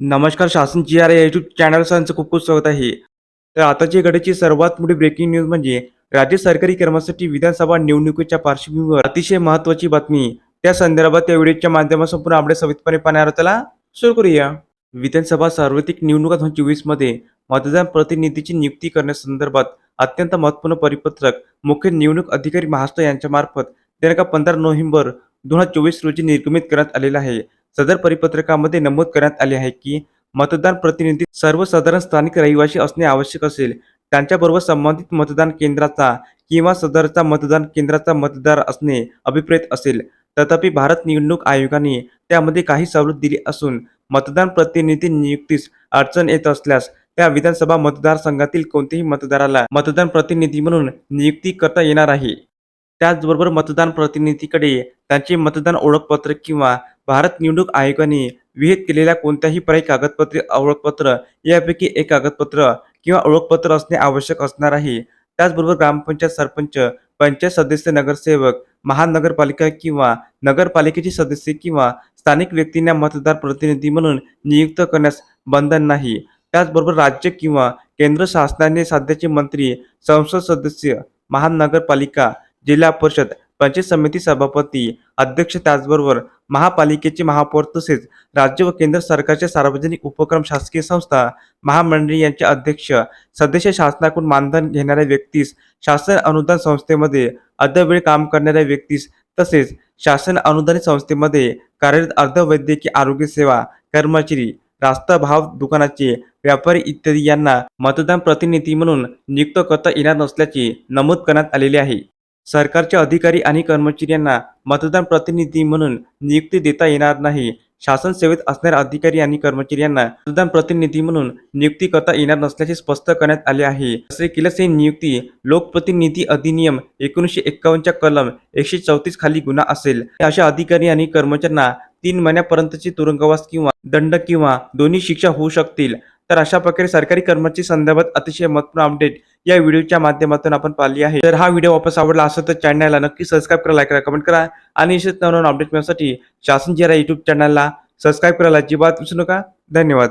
नमस्कार शासन G R या यूट्यूब चॅनलचं खूप खूप स्वागत आहे. तर आताची घडीची सर्वात मोठी ब्रेकिंग न्यूज म्हणजे राज्य सरकारी कर्मचारी विधानसभा निवडणुकीच्या पार्श्वभूमीवर अतिशय महत्त्वाची बातमी. त्या संदर्भात या व्हिडिओच्या माध्यमातून संपूर्ण आपल्या सविस्तरपणे पाहणार त्याला सुरू करूया. विधानसभा सार्वत्रिक निवडणुका दोन हजारमध्ये मतदान प्रतिनिधीची नियुक्ती करण्यासंदर्भात अत्यंत महत्त्वपूर्ण परिपत्रक मुख्य निवडणूक अधिकारी महाराष्ट्र यांच्या मार्फत दिनांक पंधरा नोव्हेंबर दोन हजार चोवीस रोजी निर्गमित करण्यात आलेला आहे. सदर परिपत्रकामध्ये नमूद करण्यात आले आहे की मतदान प्रतिनिधी सर्वसाधारण स्थानिक रहिवासी असणे आवश्यक असेल. त्यांच्याबरोबर संबंधित मतदान केंद्राचा किंवा सदरचा मतदान केंद्राचा मतदार असणे अभिप्रेत असेल. तथापि भारत निवडणूक आयोगाने त्यामध्ये काही सवलत दिली असून मतदान प्रतिनिधी नियुक्तीस अडचण येत असल्यास त्या विधानसभा मतदारसंघातील कोणत्याही मतदाराला मतदान प्रतिनिधी म्हणून नियुक्ती करता येणार आहे. त्याचबरोबर मतदान प्रतिनिधीकडे त्यांचे मतदान ओळखपत्र किंवा भारत निवडणूक आयोगाने विहित केलेल्या कोणत्याही पर्यायी कागदपत्रे ओळखपत्र यापैकी एक कागदपत्र किंवा ओळखपत्र असणे आवश्यक असणार आहे. त्याचबरोबर ग्रामपंचायत सरपंच पंचायत सदस्य नगरसेवक महानगरपालिका किंवा नगरपालिकेचे सदस्य किंवा स्थानिक व्यक्तींना मतदार प्रतिनिधी म्हणून नियुक्त करण्यास बंधन नाही. त्याचबरोबर राज्य किंवा केंद्र शासनाने सध्याचे मंत्री संसद सदस्य महानगरपालिका जिल्हा परिषद पंचायत समिती सभापती अध्यक्ष त्याचबरोबर महापालिकेचे महापौर तसेच राज्य व केंद्र सरकारच्या सार्वजनिक उपक्रम शासकीय संस्था महामंडळी यांचे अध्यक्ष सदस्य शासनाकडून मानधन घेणाऱ्या व्यक्तीस शासन अनुदान संस्थेमध्ये अर्धवेळ काम करणाऱ्या व्यक्तीस तसेच शासन अनुदानित संस्थेमध्ये कार्यरत अर्धवैद्यकीय आरोग्य सेवा कर्मचारी रास्ता भाव दुकानाचे व्यापारी इत्यादी यांना मतदान प्रतिनिधी म्हणून नियुक्त करता येणार नसल्याचे नमूद करण्यात आलेले आहे. सरकारच्या अधिकारी आणि कर्मचारी यांना मतदान प्रतिनिधी म्हणून नियुक्ती देता येणार नाही. शासन सेवेत असणाऱ्या अधिकारी आणि कर्मचारी यांना मतदान प्रतिनिधी म्हणून नियुक्ती करता येणार नसल्याचे स्पष्ट करण्यात आले आहे. असे केल्यास ही नियुक्ती लोकप्रतिनिधी अधिनियम एकोणीसशे एक्कावन्नच्या कलम एकशे चौतीस खाली गुन्हा असेल. अशा अधिकारी आणि कर्मचाऱ्यांना तीन महिन्यापर्यंतची तुरुंगवास किंवा दंड किंवा दोन्ही शिक्षा होऊ शकतील. तर अशा प्रकारे सरकारी कर्मचारी संदर्भात अतिशय महत्त्वपूर्ण अपडेट या व्हिडिओच्या माध्यमातून आपण पाहिली आहे. जर हा व्हिडिओ वापस आवडला असेल तर चॅनलला नक्की सबस्क्राईब करा लाईक करा कमेंट करा आणि असेच नवनवीन अपडेट मिळण्यासाठी शासन जिरा युट्यूब चॅनलला सबस्क्राईब करायला अजिबात विसरू नका. धन्यवाद.